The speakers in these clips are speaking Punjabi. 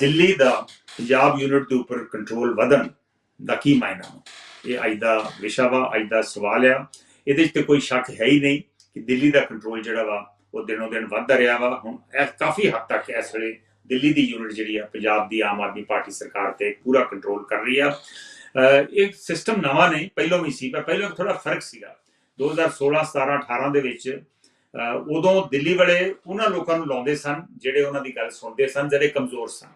ਦਿੱਲੀ ਦਾ ਪੰਜਾਬ ਯੂਨਿਟ ਦੇ ਉੱਪਰ ਕੰਟਰੋਲ ਵਧਣ ਦਾ ਕੀ ਮਾਇਨਾ ਵਾ? ਇਹ ਅੱਜ ਦਾ ਵਿਸ਼ਾ ਵਾ, ਅੱਜ ਦਾ ਸਵਾਲ ਆ। ਇਹਦੇ 'ਚ ਤੇ ਕੋਈ ਸ਼ੱਕ ਹੈ ਹੀ ਨਹੀਂ ਕਿ ਦਿੱਲੀ ਦਾ ਕੰਟਰੋਲ ਜਿਹੜਾ ਵਾ, ਉਹ ਦਿਨੋਂ ਦਿਨ ਵੱਧਦਾ ਰਿਹਾ ਵਾ। ਹੁਣ ਇਹ ਕਾਫੀ ਹੱਦ ਤੱਕ ਇਸ ਵੇਲੇ ਦਿੱਲੀ ਦੀ ਯੂਨਿਟ ਜਿਹੜੀ ਆ, ਪੰਜਾਬ ਦੀ ਆਮ ਆਦਮੀ ਪਾਰਟੀ ਸਰਕਾਰ ਤੇ ਪੂਰਾ ਕੰਟਰੋਲ ਕਰ ਰਹੀ ਆ। ਇਹ ਸਿਸਟਮ ਨਵਾਂ ਨਹੀਂ, ਪਹਿਲਾਂ ਵੀ ਸੀ, ਪਰ ਪਹਿਲਾਂ ਥੋੜਾ ਫ਼ਰਕ ਸੀਗਾ। 2016 17 18 ਦੇ ਵਿੱਚ ਉਦੋਂ ਦਿੱਲੀ ਵਾਲੇ ਉਹਨਾਂ ਲੋਕਾਂ ਨੂੰ ਲਾਉਂਦੇ ਸਨ, ਜਿਹੜੇ ਉਹਨਾਂ ਦੀ ਗੱਲ ਸੁਣਦੇ ਸਨ, ਜਿਹੜੇ ਕਮਜ਼ੋਰ ਸਨ।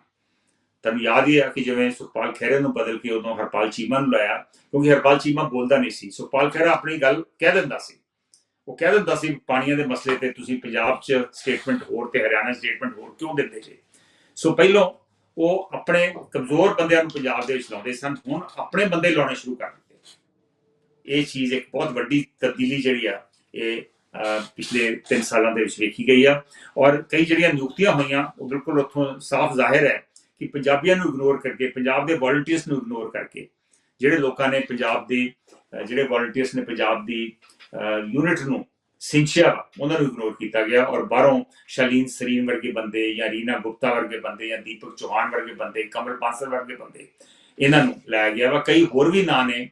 ਤੁਹਾਨੂੰ ਯਾਦ ਹੀ ਆ ਕਿ ਜਿਵੇਂ ਸੁਖਪਾਲ ਖਹਿਰੇ ਨੂੰ ਬਦਲ ਕੇ ਉਦੋਂ ਹਰਪਾਲ ਚੀਮਾ ਨੂੰ ਲਾਇਆ, ਕਿਉਂਕਿ ਹਰਪਾਲ ਚੀਮਾ ਬੋਲਦਾ ਨਹੀਂ ਸੀ। ਸੁਖਪਾਲ ਖਹਿਰਾ ਆਪਣੀ ਗੱਲ ਕਹਿ ਦਿੰਦਾ ਸੀ। ਉਹ ਕਹਿ ਦਿੰਦਾ ਸੀ, ਪਾਣੀਆਂ ਦੇ ਮਸਲੇ ਤੇ ਤੁਸੀਂ ਪੰਜਾਬ 'ਚ ਸਟੇਟਮੈਂਟ ਹੋਰ ਤੇ ਹਰਿਆਣਾ ਸਟੇਟਮੈਂਟ ਹੋਰ ਕਿਉਂ ਦਿੰਦੇ ਜੇ? ਸੋ ਪਹਿਲਾਂ ਉਹ ਆਪਣੇ ਕਮਜ਼ੋਰ ਬੰਦਿਆਂ ਨੂੰ ਪੰਜਾਬ ਦੇ ਵਿੱਚ ਲਾਉਂਦੇ ਸਨ। ਹੁਣ ਆਪਣੇ ਬੰਦੇ ਲਾਉਣੇ ਸ਼ੁਰੂ ਕਰ ਦਿੱਤੇ। ਇਹ ਚੀਜ਼ ਇੱਕ ਬਹੁਤ ਵੱਡੀ ਤਬਦੀਲੀ ਜਿਹੜੀ ਆ, ਇਹ ਪਿਛਲੇ 3 ਸਾਲਾਂ ਦੇ ਵਿੱਚ ਵੇਖੀ ਗਈ ਆ। ਔਰ ਕਈ ਜਿਹੜੀਆਂ ਨਿਯੁਕਤੀਆਂ ਹੋਈਆਂ, ਉਹ ਬਿਲਕੁਲ ਉੱਥੋਂ ਸਾਫ਼ ਜ਼ਾਹਿਰ ਹੈ ਕਿ ਪੰਜਾਬੀਆਂ ਨੂੰ ਇਗਨੋਰ ਕਰਕੇ, ਪੰਜਾਬ ਦੇ ਵੋਲੰਟੀਅਰਸ ਨੂੰ ਇਗਨੋਰ ਕਰਕੇ, ਜਿਹੜੇ ਲੋਕਾਂ ਨੇ ਪੰਜਾਬ ਦੀ ਜਿਹੜੇ ਵੋਲੰਟੀਅਰਸ ਨੇ ਪੰਜਾਬ ਦੀ ਯੂਨਿਟ ਨੂੰ ਸਿੰਚਿਆ ਉਹਨਾਂ ਨੂੰ ਇਗਨੋਰ ਕੀਤਾ ਗਿਆ ਔਰ ਬਾਹਰੋਂ ਸ਼ਲੀਨ ਸਰੀਨ ਵਰਗੇ ਬੰਦੇ ਜਾਂ ਰੀਨਾ ਗੁਪਤਾ ਵਰਗੇ ਬੰਦੇ ਜਾਂ ਦੀਪਕ ਚੌਹਾਨ ਵਰਗੇ ਬੰਦੇ ਕਮਲ ਬਾਂਸਲ ਵਰਗੇ ਬੰਦੇ, ਇਹਨਾਂ ਨੂੰ ਲਾਇਆ ਗਿਆ ਵਾ। ਕਈ ਹੋਰ ਵੀ ਨਾਂ ਨੇ,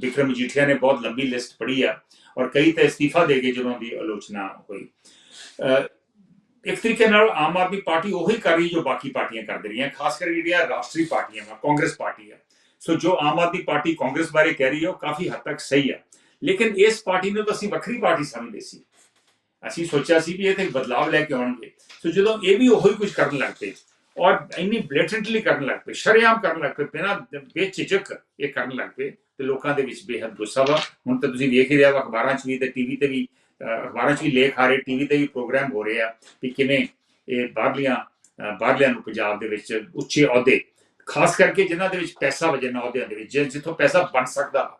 ਵਿਕਰਮ ਮਜੀਠੀਆ ਨੇ ਬਹੁਤ ਲੰਬੀ ਲਿਸਟ ਪੜ੍ਹੀ ਆ ਔਰ ਕਈ ਤਾਂ ਅਸਤੀਫਾ ਦੇ ਕੇ ਜਦੋਂ ਦੀ ਆਲੋਚਨਾ ਹੋਈ। ਇੱਕ ਤਰੀਕੇ ਨਾਲ ਆਮ ਆਦਮੀ ਪਾਰਟੀ ਉਹੀ ਕਰ ਰਹੀ ਜੋ ਬਾਕੀ ਪਾਰਟੀਆਂ ਕਰ ਰਹੀਆਂ, ਖਾਸ ਕਰਕੇ ਜਿਹੜੀਆਂ ਰਾਸ਼ਟਰੀ ਪਾਰਟੀਆਂ ਵਾ, ਕਾਂਗਰਸ ਪਾਰਟੀ ਆ। ਸੋ ਜੋ ਆਮ ਆਦਮੀ ਪਾਰਟੀ ਕਾਂਗਰਸ ਬਾਰੇ ਕਹਿ ਰਹੀ ਹੈ, ਉਹ ਕਾਫੀ ਹੱਦ ਤੱਕ ਸਹੀ ਆ। ਲੇਕਿਨ ਇਸ ਪਾਰਟੀ ਨੂੰ ਤਾਂ ਅਸੀਂ ਵੱਖਰੀ ਪਾਰਟੀ ਸਮਝਦੇ ਸੀ। ਅਸੀਂ ਸੋਚਿਆ ਸੀ ਵੀ ਇਹ ਤੇ ਬਦਲਾਵ ਲੈ ਕੇ ਆਉਣਗੇ। ਸੋ ਜਦੋਂ ਇਹ ਵੀ ਉਹੀ ਕੁਝ ਕਰਨ ਲੱਗ ਪਏ ਔਰ ਇੰਨੀ ਬਲੇਟੈਂਟਲੀ ਕਰਨ ਲੱਗ ਪਏ, ਸ਼ਰੇਆਮ ਕਰਨ ਲੱਗ ਪਏ, ਬਿਨਾਂ ਬੇਝਿਜਕ ਇਹ ਕਰਨ ਲੱਗ ਪਏ, ਤੇ ਲੋਕਾਂ ਦੇ ਵਿੱਚ ਬੇਹੱਦ ਗੁੱਸਾ ਵਾ। ਹੁਣ ਤਾਂ ਤੁਸੀਂ ਵੇਖ ਹੀ ਰਿਹਾ ਵਾ ਅਖਬਾਰਾਂ 'ਚ ਵੀ ਤੇ ਟੀਵੀ ਤੇ ਵੀ ਅਖਬਾਰਾਂ 'ਚ ਵੀ ਲੇਖ ਆ ਰਹੇ ਟੀਵੀ ਤੇ ਵੀ ਪ੍ਰੋਗਰਾਮ ਹੋ ਰਹੇ ਆ ਕਿ ਕਿਵੇਂ ਇਹ ਬਾਹਰਲੀਆਂ ਬਾਹਰਲਿਆਂ ਨੂੰ ਪੰਜਾਬ ਦੇ ਵਿੱਚ ਉੱਚੇ ਅਹੁਦੇ, ਖਾਸ ਕਰਕੇ ਜਿਨ੍ਹਾਂ ਦੇ ਵਿੱਚ ਪੈਸਾ ਵਜਨ ਅਹੁਦਿਆਂ ਦੇ ਵਿੱਚ ਜਿੱਥੋਂ ਪੈਸਾ ਬਣ ਸਕਦਾ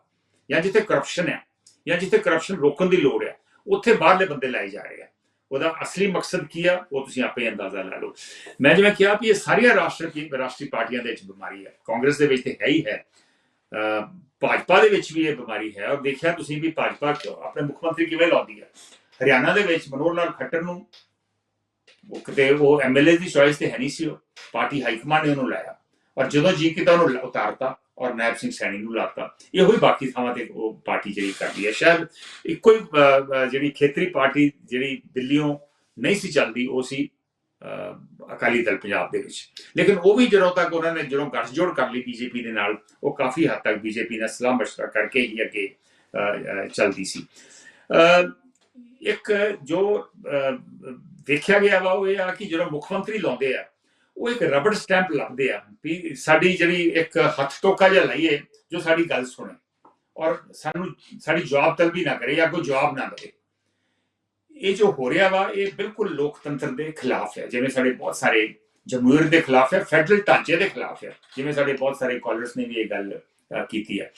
ਜਾਂ ਜਿੱਥੇ ਕਰਪਸ਼ਨ ਹੈ ਜਾਂ ਜਿੱਥੇ ਕਰਪਸ਼ਨ ਰੋਕਣ ਦੀ ਲੋੜ ਹੈ ਉੱਥੇ ਬਾਹਰਲੇ ਬੰਦੇ ਲਾਏ ਜਾ ਰਹੇ ਆ। ਉਹਦਾ ਅਸਲੀ ਮਕਸਦ ਕੀ ਆ, ਉਹ ਤੁਸੀਂ ਆਪੇ ਅੰਦਾਜ਼ਾ ਲਾ ਲਓ। ਮੈਂ ਜਿਵੇਂ ਕਿਹਾ ਵੀ ਇਹ ਸਾਰੀਆਂ ਰਾਸ਼ਟਰੀ ਰਾਸ਼ਟਰੀ ਪਾਰਟੀਆਂ ਦੇ ਵਿੱਚ ਬਿਮਾਰੀ ਹੈ ਕਾਂਗਰਸ ਦੇ ਵਿੱਚ ਤੇ ਹੈ ਹੀ ਹੈ। ਭਾਜਪਾ ਦੇ ਵਿੱਚ ਵੀ ਇਹ ਬਿਮਾਰੀ ਹੈ ਔਰ ਦੇਖਿਆ ਤੁਸੀਂ ਵੀ ਭਾਜਪਾ ਆਪਣੇ ਮੁੱਖ ਮੰਤਰੀ ਕਿਵੇਂ ਲਾਉਂਦੀ ਹੈ? ਹਰਿਆਣਾ ਦੇ ਵਿੱਚ ਮਨੋਹਰ ਲਾਲ ਖੱਟਰ ਨੂੰ ਉਹ ਕਿਤੇ ਉਹ ਐਮਐਲਏ ਦੀ ਚੋਇਸ ਤੇ ਹੈ ਨਹੀਂ ਸੀ ਪਾਰਟੀ ਹਾਈ ਕਮਾਂਡ ਨੇ ਉਹਨੂੰ ਲਾਇਆ। ਔਰ ਜਦੋਂ ਜੀ ਕੀਤਾ, ਉਹਨੂੰ ਉਤਾਰਤਾ ਔਰ ਨਾਇਬ ਸਿੰਘ ਸੈਣੀ ਨੂੰ ਲਾਤਾ। ਇਹੋ ਹੀ ਬਾਕੀ ਥਾਵਾਂ ਤੇ ਉਹ ਪਾਰਟੀ ਜਿਹੜੀ ਕਰਦੀ ਹੈ। ਸ਼ਾਇਦ ਇੱਕੋ ਹੀ ਜਿਹੜੀ ਖੇਤਰੀ ਪਾਰਟੀ ਜਿਹੜੀ ਦਿੱਲੀੋਂ ਨਹੀਂ ਸੀ ਚੱਲਦੀ, ਉਹ ਸੀ ਅਕਾਲੀ ਦਲ ਪੰਜਾਬ ਦੇ ਵਿੱਚ। ਲੇਕਿਨ ਉਹ ਵੀ ਜਦੋਂ ਤੱਕ ਉਹਨਾਂ ਨੇ ਜਦੋਂ ਗੱਠਜੋੜ ਕਰ ਲਈ ਬੀਜੇਪੀ ਦੇ ਨਾਲ, ਉਹ ਕਾਫੀ ਹੱਦ ਤੱਕ ਬੀਜੇਪੀ ਨਾਲ ਸਲਾਹ ਮਸ਼ਵਰਾ ਕਰਕੇ ਹੀ ਅੱਗੇ ਚੱਲਦੀ ਸੀ। ਇੱਕ ਜੋ ਦੇਖਿਆ ਗਿਆ ਵਾ ਉਹ ਇਹ ਆ ਕਿ ਜਦੋਂ ਮੁੱਖ ਮੰਤਰੀ ਲਾਉਂਦੇ ਆ, ਉਹ ਇੱਕ ਰਬੜ ਸਟੈਂਪ ਲਾਉਂਦੇ ਆ ਵੀ ਸਾਡੀ ਜਿਹੜੀ ਇੱਕ ਹੱਥ ਟੋਕਾ ਜਿਹਾ ਲਈਏ ਜੋ ਸਾਡੀ ਗੱਲ ਸੁਣੇ। ਔਰ ਸਾਨੂੰ, ਸਾਡੀ ਜਵਾਬ ਤਲਬੀ ਨਾ ਕਰੇ ਜਾਂ ਕੋਈ ਜਵਾਬ ਨਾ ਦੇਵੇ। ਇਹ ਜੋ ਹੋ ਰਿਹਾ ਵਾ, ਇਹ ਬਿਲਕੁਲ ਲੋਕਤੰਤਰ ਦੇ ਖਿਲਾਫ ਹੈ। ਜਿਵੇਂ ਸਾਡੇ ਬਹੁਤ ਸਾਰੇ ਜਮਹੂਰੀਅਤ ਦੇ ਖਿਲਾਫ ਹੈ, ਫੈਡਰਲ ਢਾਂਚੇ ਦੇ ਖਿਲਾਫ ਹੈ। ਜਿਵੇਂ ਸਾਡੇ ਬਹੁਤ ਸਾਰੇ ਕਾਲਰਸ ਨੇ ਵੀ ਇਹ ਗੱਲ ਕੀਤੀ ਹੈ।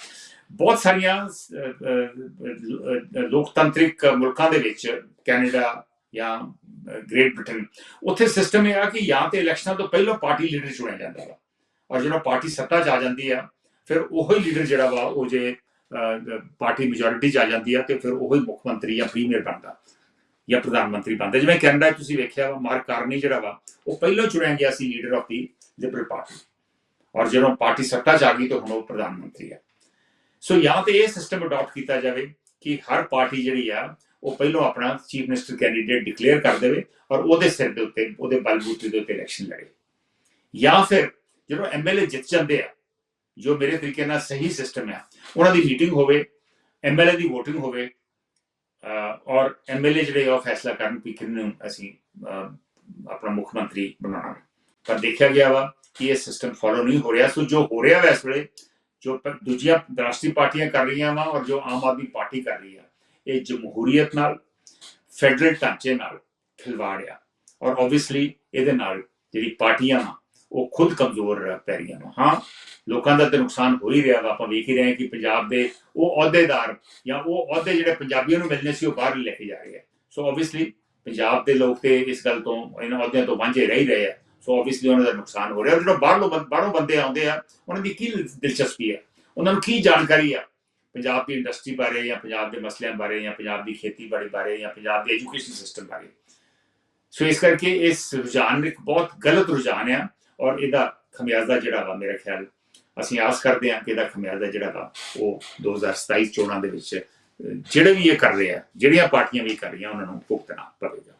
ਬਹੁਤ ਸਾਰੀਆਂ ਲੋਕਤੰਤਰਿਕ ਮੁਲਕਾਂ ਦੇ ਵਿੱਚ, ਕੈਨੇਡਾ ਜਾਂ ਗ੍ਰੇਟ ਬ੍ਰਿਟਨ, ਉੱਥੇ ਸਿਸਟਮ ਇਹ ਆ ਕਿ ਜਾਂ ਤੇ ਇਲੈਕਸ਼ਨਾਂ ਤੋਂ ਪਹਿਲਾਂ ਪਾਰਟੀ ਲੀਡਰ ਚੁਣਿਆ ਜਾਂਦਾ ਵਾ। ਔਰ ਜਦੋਂ ਪਾਰਟੀ ਸੱਤਾ 'ਚ ਆ ਜਾਂਦੀ ਆ, ਫਿਰ ਉਹੀ ਲੀਡਰ ਜਿਹੜਾ ਵਾ, ਉਹ ਜੇ ਪਾਰਟੀ ਮੈਜੋਰਿਟੀ 'ਚ ਆ ਜਾਂਦੀ ਆ, ਤੇ ਫਿਰ ਉਹੀ ਮੁੱਖ ਮੰਤਰੀ ਜਾਂ ਪ੍ਰੀਮੀਅਰ ਬਣਦਾ। ਜਾਂ ਪ੍ਰਧਾਨ ਮੰਤਰੀ ਬਣਦਾ। ਜਿਵੇਂ ਕੈਨੇਡਾ ਤੁਸੀਂ ਵੇਖਿਆ ਵਾ, ਮਾਰਕ ਕਾਰਨੀ ਜਿਹੜਾ ਵਾ, ਉਹ ਪਹਿਲਾਂ ਚੁਣਿਆ ਗਿਆ ਸੀ leader of the liberal party ਔਰ ਜਦੋਂ ਪਾਰਟੀ ਸੱਤਾ 'ਚ ਆ ਗਈ ਤਾਂ ਹੁਣ ਉਹ ਪ੍ਰਧਾਨ ਮੰਤਰੀ ਆ। ਸੋ ਜਾਂ ਤੇ ਇਹ ਸਿਸਟਮ ਅਡਾਪਟ ਕੀਤਾ ਜਾਵੇ ਕਿ ਹਰ ਪਾਰਟੀ ਜਿਹੜੀ ਆ, ਉਹ ਪਹਿਲਾਂ ਆਪਣਾ ਚੀਫ ਮਿਨਿਸਟਰ ਕੈਂਡੀਡੇਟ ਡਿਕਲੇਅਰ ਕਰ ਦੇਵੇ ਔਰ ਉਹਦੇ ਸਿਰ ਦੇ ਉੱਤੇ, ਉਹਦੇ ਬਲਬੂਤੇ ਦੇ ਉੱਤੇ ਇਲੈਕਸ਼ਨ ਲੜੇ। ਜਾਂ ਫਿਰ ਜਦੋਂ ਐਮਐਲਏ ਜਿੱਤ ਜਾਂਦੇ ਆ, ਜੋ ਮੇਰੇ ਤਰੀਕੇ ਨਾਲ ਸਹੀ ਸਿਸਟਮ ਆ, ਉਹਨਾਂ ਦੀ ਮੀਟਿੰਗ ਹੋਵੇ ਐਮਐਲਏ ਦੀ VOTING ਹੋਵੇ ਔਰ ਐਮਐਲਏ ਜਿਹੜੇ ਆ, ਉਹ ਫੈਸਲਾ ਕਰਨ ਵੀ ਕਿਹਨੂੰ ਅਸੀਂ ਆਪਣਾ ਮੁੱਖ ਮੰਤਰੀ ਬਣਾਉਣਾ। ਪਰ ਦੇਖਿਆ ਗਿਆ ਵਾ ਕਿ ਇਹ ਸਿਸਟਮ ਫੋਲੋ ਨਹੀਂ ਹੋ ਰਿਹਾ। ਸੋ ਜੋ ਹੋ ਰਿਹਾ ਵਾ ਇਸ ਵੇਲੇ, ਜੋ ਦੂਜੀਆਂ ਰਾਸ਼ਟਰੀ ਪਾਰਟੀਆਂ ਕਰ ਰਹੀਆਂ ਵਾ ਔਰ ਜੋ ਆਮ ਆਦਮੀ ਪਾਰਟੀ ਕਰ ਰਹੀ ਆ, ਇਹ ਜਮਹੂਰੀਅਤ ਨਾਲ, ਫੈਡਰਲ ਢਾਂਚੇ ਨਾਲ ਖਿਲਵਾੜਿਆ। ਔਰ ਆਬਵੀਅਸਲੀ ਇਹਦੇ ਨਾਲ ਜਿਹੜੀ ਪਾਰਟੀਆਂ ਵਾ ਉਹ ਖੁਦ ਕਮਜ਼ੋਰ ਪੈ ਰਹੀਆਂ ਵਾ ਹਾਂ। ਲੋਕਾਂ ਦਾ ਤੇ ਨੁਕਸਾਨ ਹੋ ਹੀ ਰਿਹਾ ਵਾ, ਆਪਾਂ ਵੇਖ ਹੀ ਰਹੇ ਹਾਂ ਕਿ ਪੰਜਾਬ ਦੇ ਉਹ ਅਹੁਦੇਦਾਰ ਜਾਂ ਉਹ ਅਹੁਦੇ ਜਿਹੜੇ ਪੰਜਾਬੀਆਂ ਨੂੰ ਮਿਲਨੇ ਸੀ, ਉਹ ਬਾਹਰ ਲੈ ਕੇ ਜਾ ਰਹੇ ਆ। ਸੋ ਆਬਵੀਅਸਲੀ ਪੰਜਾਬ ਦੇ ਲੋਕ ਤੇ ਇਸ ਗੱਲ ਤੋਂ, ਇਹਨਾਂ ਅਹੁਦਿਆਂ ਤੋਂ ਵਾਂਝੇ ਰਹਿ ਹੀ ਰਹੇ ਆ। ਸੋ ਆਬਵੀਅਸਲੀ ਉਹਨਾਂ ਦਾ ਨੁਕਸਾਨ ਹੋ ਰਿਹਾ। ਜਦੋਂ ਬਾਹਰੋਂ ਬੰ- ਬਾਹਰੋਂ ਬੰਦੇ ਆਉਂਦੇ ਆ, ਉਹਨਾਂ ਦੀ ਕੀ ਦਿਲਚਸਪੀ ਆ? ਉਹਨਾਂ ਨੂੰ ਕੀ ਜਾਣਕਾਰੀ ਆ? ਪੰਜਾਬ ਦੀ ਇੰਡਸਟਰੀ ਬਾਰੇ ਜਾਂ ਪੰਜਾਬ ਦੇ ਮਸਲਿਆਂ ਬਾਰੇ ਜਾਂ ਪੰਜਾਬ ਦੀ ਖੇਤੀਬਾੜੀ ਬਾਰੇ ਜਾਂ ਪੰਜਾਬ ਦੇ ਐਜੂਕੇਸ਼ਨ ਸਿਸਟਮ ਬਾਰੇ। ਸੋ ਇਸ ਕਰਕੇ ਇਸ ਰੁਝਾਨ ਇੱਕ ਬਹੁਤ ਗਲਤ ਰੁਝਾਨ ਆ। ਔਰ ਇਹਦਾ ਖਮਿਆਜ਼ਾ ਜਿਹੜਾ ਵਾ ਮੇਰਾ ਖਿਆਲ ਅਸੀਂ ਆਸ ਕਰਦੇ ਹਾਂ ਕਿ ਇਹਦਾ ਖਮਿਆਜ਼ਾ ਜਿਹੜਾ ਵਾ ਉਹ 2027 ਚੋਣਾਂ ਦੇ ਵਿੱਚ ਜਿਹੜੇ ਵੀ ਇਹ ਕਰ ਰਹੇ ਆ, ਜਿਹੜੀਆਂ ਪਾਰਟੀਆਂ ਵੀ ਕਰ ਰਹੀਆਂ, ਉਹਨਾਂ ਨੂੰ ਭੁਗਤਣਾ ਪਵੇਗਾ।